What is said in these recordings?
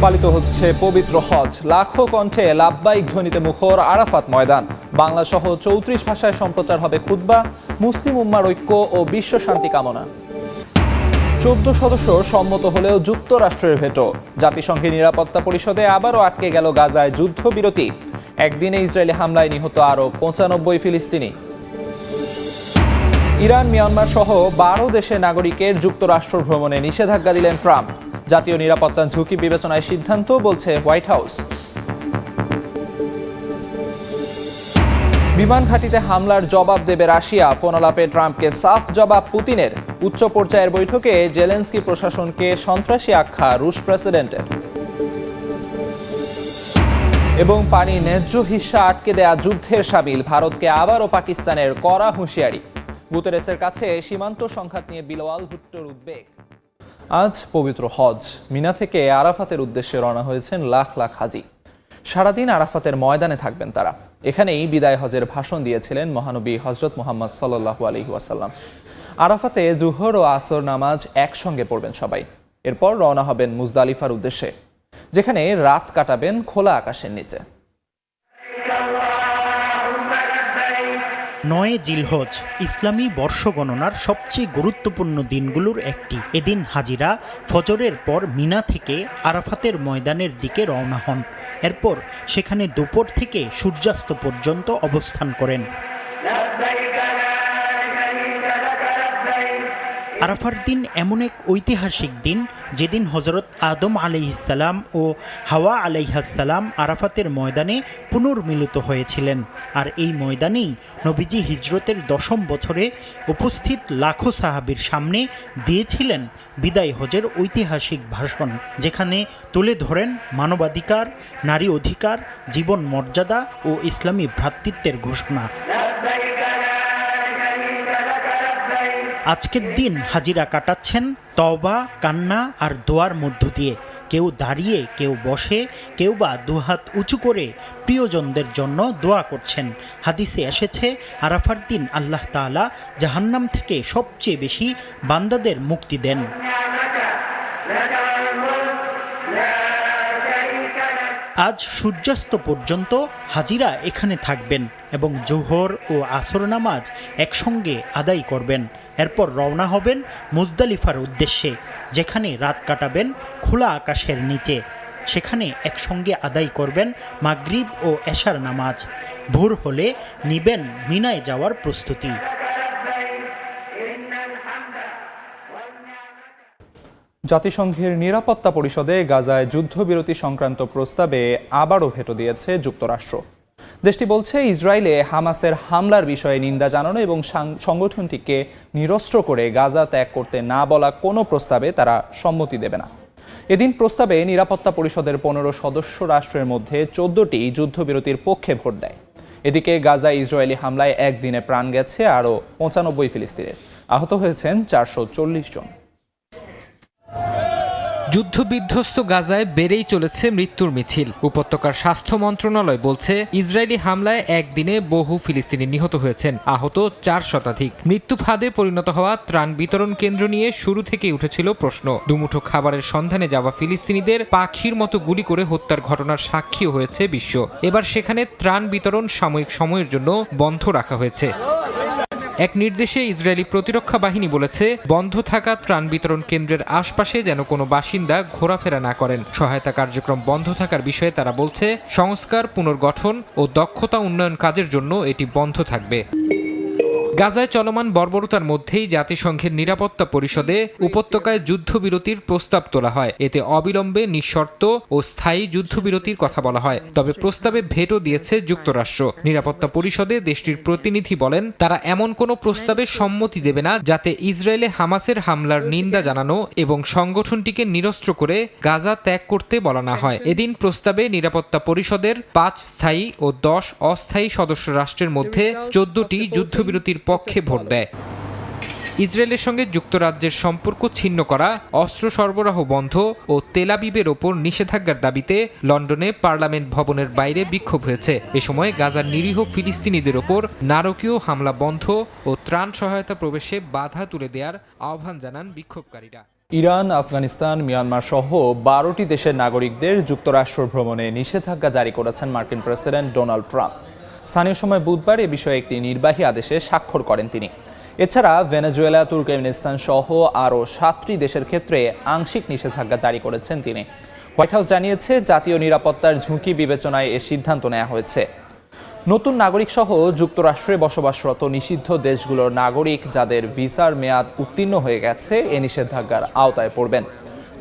পালিত হচ্ছে পবিত্র হজ। লাখো কণ্ঠে লাভবাহিক ধ্বনিতে মুখর আরাফাত ময়দান। বাংলা সহ চৌত্রিশ ভাষায় সম্প্রচার হবে খুদ্া মুসলিম উম্মার ঐক্য ও বিশ্ব শান্তি কামনা। চোদ্দ সদস্য সম্মত হলেও যুক্তরাষ্ট্রের ভেটো। জাতিসংঘের নিরাপত্তা পরিষদে আবারও আটকে গেল গাজায় যুদ্ধবিরতি। একদিনে ইসরায়েলি হামলায় নিহত আরও পঁচানব্বই ফিলিস্তিনি। ইরান, মিয়ানমার সহ বারো দেশের নাগরিকের যুক্তরাষ্ট্র ভ্রমণে নিষেধাজ্ঞা দিলেন ট্রাম্প। জাতীয় নিরাপত্তা ঝুঁকি বিবেচনায় সিদ্ধান্ত বলছে হোয়াইট হাউস। বিমান ঘাঁটিতে হামলার জবাব দেবে রাশিয়া। ফোনালাপে ট্রাম্পকে সাফ জবাব পুতিনের। উচ্চ পর্যায়ের বৈঠকে জেলেন্সকি প্রশাসনকে সন্ত্রাসী আখ্যা রুশ প্রেসিডেন্টের। এবং পানি ন্যায্য হিস্সা আটকে দেয়া যুদ্ধের সামিল। ভারতকে আবারও পাকিস্তানের কড়া হুঁশিয়ারি। গুতেরেসের কাছে সীমান্ত সংঘাত নিয়ে বিলোয়াল ভুট্টোর উদ্বেগ। আজ পবিত্র হজ, মিনা থেকে আরাফাতের উদ্দেশ্যে রওনা হয়েছেন লাখ লাখ হাজি। সারাদিন আরাফাতের ময়দানে থাকবেন তারা। এখানেই বিদায় হজের ভাষণ দিয়েছিলেন মহানবী হজরত মোহাম্মদ সাল্লাহু আলহি ওয়াসাল্লাম। আরাফাতে জুহর ও আসর নামাজ একসঙ্গে পড়বেন সবাই। এরপর রওনা হবেন মুজদালিফার উদ্দেশ্যে, যেখানে রাত কাটাবেন খোলা আকাশের নিচে। নয় জিলহজ, ইসলামী বর্ষগণনার সবচেয়ে গুরুত্বপূর্ণ দিনগুলোর একটি। এদিন হাজিরা ফজরের পর মিনা থেকে আরাফাতের ময়দানের দিকে রওনা হন। এরপর সেখানে দুপুর থেকে সূর্যাস্ত পর্যন্ত অবস্থান করেন। আরাফার দিন এমন এক ঐতিহাসিক দিন যেদিন হজরত আদম আলাইহিসাল্লাম ও হাওয়া আলাইহাসাল্লাম আরাফাতের ময়দানে পুনর্মিলিত হয়েছিলেন। আর এই ময়দানেই নবীজি হিজরতের দশম বছরে উপস্থিত লাখো সাহাবির সামনে দিয়েছিলেন বিদায় হজের ঐতিহাসিক ভাষণ, যেখানে তুলে ধরেন মানবাধিকার, নারী অধিকার, জীবন মর্যাদা ও ইসলামী ভ্রাতৃত্বের ঘোষণা। আজকের দিন হাজিরা কাটাচ্ছেন তওবা, কান্না আর দোয়ার মধ্য দিয়ে। কেউ দাঁড়িয়ে, কেউ বসে, কেউ বা দুহাত উঁচু করে প্রিয়জনদের জন্য দোয়া করছেন। হাদিসে এসেছে, আরাফার দিন আল্লাহ তাআলা জাহান্নাম থেকে সবচেয়ে বেশি বান্দাদের মুক্তি দেন। আজ সূর্যাস্ত পর্যন্ত হাজিরা এখানে থাকবেন এবং জোহর ও আসর নামাজ একসঙ্গে আদায় করবেন। এরপর রওনা হবেন মুজদালিফার উদ্দেশ্যে, যেখানে রাত কাটাবেন খোলা আকাশের নিচে। সেখানে একসঙ্গে আদায় করবেন মাগরিব ও এশার নামাজ। ভোর হলে নিবেন মিনায় যাওয়ার প্রস্তুতি। জাতিসংঘের নিরাপত্তা পরিষদে গাজায় যুদ্ধবিরতি সংক্রান্ত প্রস্তাবে আবারও ভেটো দিয়েছে যুক্তরাষ্ট্র। দেশটি বলছে, ইসরায়েলে হামাসের হামলার বিষয়ে নিন্দা জানানো এবং সংগঠনটিকে নিরস্ত্র করে গাজা ত্যাগ করতে না বলা কোনো প্রস্তাবে তারা সম্মতি দেবে না। এদিন প্রস্তাবে নিরাপত্তা পরিষদের পনেরো সদস্য রাষ্ট্রের মধ্যে চোদ্দটি যুদ্ধবিরতির পক্ষে ভোট দেয়। এদিকে গাজা ইসরায়েলি হামলায় একদিনে প্রাণ গেছে আরও পঁচানব্বই ফিলিস্তিনের। আহত হয়েছেন চারশো চল্লিশ জন। যুদ্ধবিধ্বস্ত গাজায় বেড়েই চলেছে মৃত্যুর মিছিল। উপত্যকার স্বাস্থ্য মন্ত্রণালয় বলছে, ইসরায়েলি হামলায় একদিনে বহু ফিলিস্তিনি নিহত হয়েছেন, আহত চার শতাধিক। মৃত্যু ফাঁদে পরিণত হওয়া ত্রাণ বিতরণ কেন্দ্র নিয়ে শুরু থেকেই উঠেছিল প্রশ্ন। দুমুঠো খাবারের সন্ধানে যাওয়া ফিলিস্তিনিদের পাখির মতো গুলি করে হত্যার ঘটনার সাক্ষী হয়েছে বিশ্ব। এবার সেখানে ত্রাণ বিতরণ সাময়িক সময়ের জন্য বন্ধ রাখা হয়েছে। এক নির্দেশে ইসরায়েলি প্রতিরক্ষা বাহিনী বলেছে, বন্ধ থাকা ত্রাণ বিতরণ কেন্দ্রের আশপাশে যেন কোনো বাসিন্দা ঘোরাফেরা না করেন। সহায়তা কার্যক্রম বন্ধ থাকার বিষয়ে তারা বলছে, সংস্কার, পুনর্গঠন ও দক্ষতা উন্নয়ন কাজের জন্য এটি বন্ধ থাকবে। গাজায় চলমান বর্বরতার মধ্যেই জাতিসংঘের নিরাপত্তা পরিষদে উপত্যকায় যুদ্ধবিরতির প্রস্তাব তোলা হয়। এতে অবিলম্বে, নিঃশর্ত ও স্থায়ী যুদ্ধবিরতির কথা বলা হয়। তবে প্রস্তাবে ভেটো দিয়েছে যুক্তরাষ্ট্র। নিরাপত্তা পরিষদে দেশটির প্রতিনিধি বলেন, তারা এমন কোনো প্রস্তাবে সম্মতি দেবে না যাতে ইসরায়েলে হামাসের হামলার নিন্দা জানানো এবং সংগঠনটিকে নিরস্ত্র করে গাজা ত্যাগ করতে বলা না হয়। এদিন প্রস্তাবে নিরাপত্তা পরিষদের পাঁচ স্থায়ী ও দশ অস্থায়ী সদস্য রাষ্ট্রের মধ্যে চোদ্দটি যুদ্ধবিরতির পক্ষে ভোট দেয়। ইসরায়েলের সঙ্গে যুক্তরাজ্যের সম্পর্ক ছিন্ন করা অস্ত্র সরবরাহ বন্ধ ও তেলাবিবের ওপর নিষেধাজ্ঞার দাবিতে লন্ডনে পার্লামেন্ট ভবনের বাইরে বিক্ষোভ হয়েছে। এ সময় গাজার নিরীহ ফিলিস্তিনিদের ওপর নারকীয় হামলা বন্ধ ও ত্রাণ সহায়তা প্রবেশে বাধা তুলে দেওয়ার আহ্বান জানান বিক্ষোভকারীরা। ইরান আফগানিস্তান মিয়ানমার সহ বারোটি দেশের নাগরিকদের যুক্তরাষ্ট্র ভ্রমণে নিষেধাজ্ঞা জারি করেছেন মার্কিন প্রেসিডেন্ট ডোনাল্ড ট্রাম্প। স্থানীয় সময় বুধবার এ বিষয়ে একটি নির্বাহী আদেশে স্বাক্ষর করেন তিনি। এছাড়া ভেনেজুয়েলা, তুর্কমেনিস্তান সহ আরও সাতটি দেশের ক্ষেত্রে আংশিক নিষেধাজ্ঞা জারি করেছেন তিনি। হোয়াইট হাউস জানিয়েছে, জাতীয় নিরাপত্তার ঝুঁকি বিবেচনায় এ সিদ্ধান্ত নেওয়া হয়েছে। নতুন নাগরিক সহ যুক্তরাষ্ট্রে বসবাসরত নিষিদ্ধ দেশগুলোর নাগরিক যাদের ভিসার মেয়াদ উত্তীর্ণ হয়ে গেছে, এ নিষেধাজ্ঞার আওতায় পড়বেন।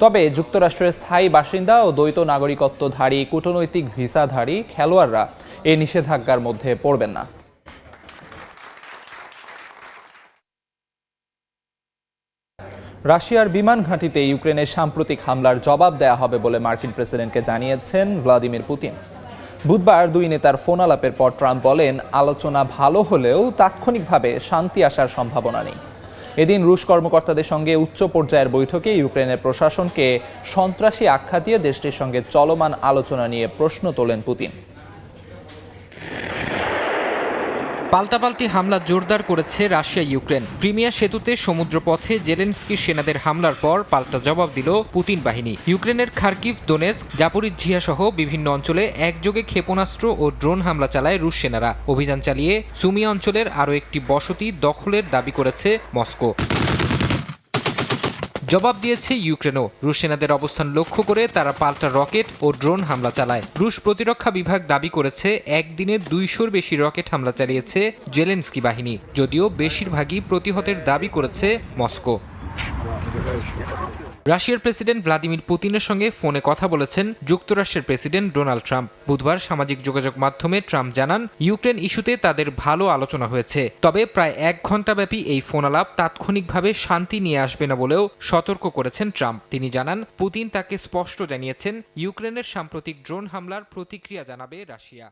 তবে যুক্তরাষ্ট্রের স্থায়ী বাসিন্দা ও দ্বৈত নাগরিকত্বধারী, কূটনৈতিক ভিসাধারী, খেলোয়াড়রা এই নিষেধাজ্ঞার মধ্যে পড়বেন না। রাশিয়ার বিমান ঘাঁটিতে ইউক্রেনের সাম্প্রতিক হামলার জবাব দেয়া হবে বলে মার্কিন প্রেসিডেন্টকে জানিয়েছেন ভ্লাদিমির পুতিন। বুধবার দুই নেতার ফোন আলাপের পর ট্রাম্প বলেন, আলোচনা ভালো হলেও তাৎক্ষণিকভাবে শান্তি আসার সম্ভাবনা নেই। এদিন রুশ কর্মকর্তাদের সঙ্গে উচ্চ পর্যায়ের বৈঠকে ইউক্রেনের প্রশাসনকে সন্ত্রাসী আখ্যা দিয়ে দেশটির সঙ্গে চলমান আলোচনা নিয়ে প্রশ্ন তোলেন পুতিন। পাল্টাপাল্টি হামলা জোরদার করেছে রাশিয়া, ইউক্রেন। ক্রিমিয়া সেতুতে সমুদ্রপথে জেলেন্সকির সেনাদের হামলার পর পাল্টা জবাব দিল পুতিন বাহিনী। ইউক্রেনের খার্কিভ, দোনেস্ক জাপরিঝিয়া সহ বিভিন্ন অঞ্চলে একযোগে ক্ষেপণাস্ত্র ও ড্রোন হামলা চালায় রুশ সেনারা। অভিযান চালিয়ে সুমি অঞ্চলের আরও একটি বসতি দখলের দাবি করেছে মস্কো। জবাব দিয়েছে ইউক্রেনও রুশ সেনাদের অবস্থান লক্ষ্য করে তারা পাল্টা রকেট ও ড্রোন হামলা চালায়। রুশ প্রতিরক্ষা বিভাগ দাবি করেছে, একদিনে দুইশোর বেশি রকেট হামলা চালিয়েছে জেলেন্সকি বাহিনী, যদিও বেশিরভাগই প্রতিহতের দাবি করেছে মস্কো। রাশিয়ার প্রেসিডেন্ট ভ্লাদিমির পুতিনের সঙ্গে ফোনে কথা বলেছেন যুক্তরাষ্ট্রের প্রেসিডেন্ট ডোনাল্ড ট্রাম্প। বুধবার সামাজিক যোগাযোগ মাধ্যমে ট্রাম্প জানান, ইউক্রেন ইস্যুতে তাদের ভালো আলোচনা হয়েছে। তবে প্রায় এক ঘন্টাব্যাপী এই ফোনালাপ তাৎক্ষণিকভাবে শান্তি নিয়ে আসবে না বলেও সতর্ক করেছেন ট্রাম্প। তিনি জানান, পুতিন তাকে স্পষ্ট জানিয়েছেন, ইউক্রেনের সাম্প্রতিক ড্রোন হামলার প্রতিক্রিয়া জানাবে রাশিয়া।